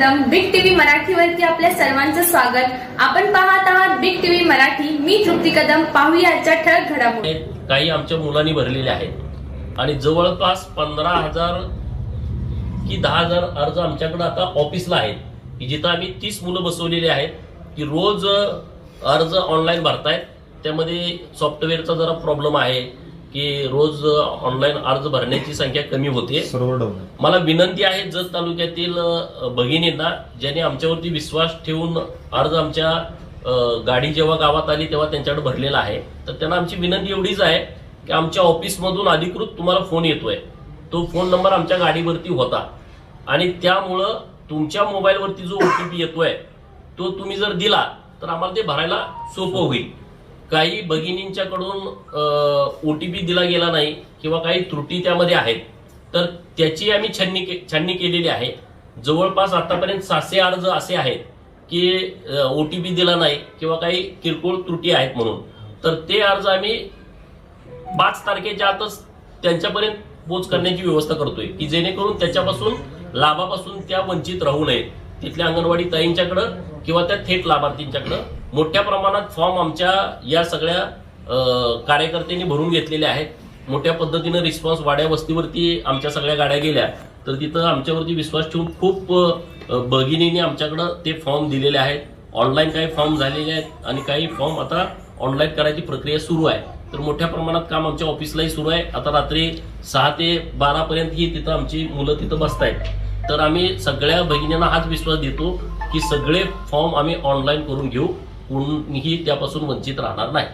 मराठीवरती आपल्या सर्वांचं स्वागत. आपण पाहत आहात बिग टीव्ही मराठी. मी तृप्ती कदम. पाहूया ठळक घडामोडी. काही आमच्या मुलांनी भरलेले आहेत. आणि जवळपास पंधरा हजार की दहा हजार अर्ज आमच्याकडे आता ऑफिसला आहेत. की जिथं आम्ही तीस मुलं बसवलेली आहेत की रोज अर्ज ऑनलाईन भरतायत. त्यामध्ये सॉफ्टवेअरचा जरा प्रॉब्लेम आहे. की रोज ऑनलाईन अर्ज भरण्याची संख्या कमी होते. मला विनंती आहे जत तालुक्यातील भगिनींना ज्यांनी आमच्यावरती विश्वास ठेवून अर्ज आमच्या गाडी जेव्हा गावात आली तेव्हा त्यांच्याकडे भरलेला आहे. तर त्यांना आमची विनंती एवढीच आहे की आमच्या ऑफिसमधून अधिकृत तुम्हाला फोन येतोय. तो फोन नंबर आमच्या गाडीवरती होता. आणि त्यामुळं तुमच्या मोबाईलवरती जो ओटीपी येतोय तो तुम्ही जर दिला तर आम्हाला ते भरायला सोपं होईल. काही भगिनींच्याकडून ओटीपी दिला गेला नाही किंवा काही त्रुटी त्यामध्ये आहेत तर त्याची आम्ही छाननी के- छाननी केलेली आहे. जवळपास आतापर्यंत सातशे अर्ज असे आहेत की ओ टी पी दिला नाही किंवा काही किरकोळ त्रुटी आहेत म्हणून तर ते अर्ज आम्ही पाच तारखेच्या आतच त्यांच्यापर्यंत पोच करण्याची व्यवस्था करतोय की जेणेकरून त्याच्यापासून लाभापासून त्या वंचित राहू नये तिथल्या अंगणवाडी ताईंच्याकडं किंवा त्या थेट लाभार्थींच्याकडं. मोठ्या प्रमाणात फॉर्म आमच्या या सगळ्या कार्यकर्त्यांनी भरून घेतलेले आहेत. मोठ्या पद्धतीनं रिस्पॉन्स वाड्या वस्तीवरती आमच्या सगळ्या गाड्या गेल्या तर तिथं आमच्यावरती विश्वास ठेवून खूप भगिनीने आमच्याकडं ते फॉर्म दिलेले आहेत. ऑनलाईन काही फॉर्म झालेले आहेत आणि काही फॉर्म आता ऑनलाईन करायची प्रक्रिया सुरू आहे. तर मोठ्या प्रमाणात काम आमच्या ऑफिसलाही सुरू आहे. आता रात्री सहा ते बारापर्यंत ही तिथं आमची मुलं तिथं बसतायत. तर आम्ही सगळ्या भगिनींना हाच विश्वास देतो की सगळे फॉर्म आम्ही ऑनलाईन करून घेऊ. कोणीही त्यापासून वंचित राहणार नाही.